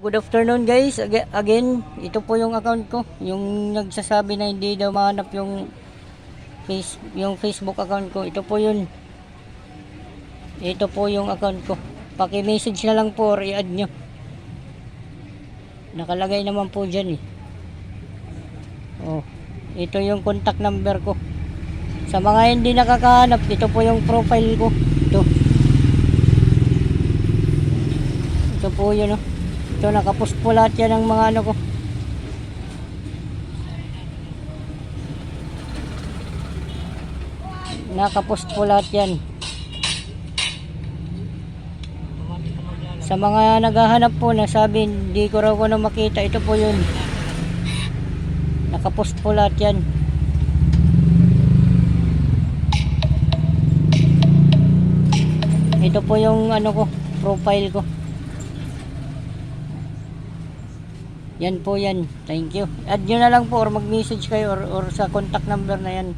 Good afternoon guys. Aga- Again, ito po yung account ko. Yung nagsasabi na hindi daw mahanap yung face yung Facebook account ko. Ito po yun. Ito po yung account ko. Paki-message na lang po or i-add nyo. Nakalagay naman po dyan eh. Oh, ito yung contact number ko. Sa mga hindi nakakahanap, ito po yung profile ko. Ito. Ito po yun oh. Ito nakapost po lahat yan ng mga ano ko. Nakapost po lahat yan. Sa mga naghahanap po na sabi hindi ko raw ko na makita, ito po yun. Nakapost po lahat yan. Ito po yung ano ko, profile ko. Yan po yan. Thank you. Add nyo na lang po or mag-message kayo or, or sa contact number na yan.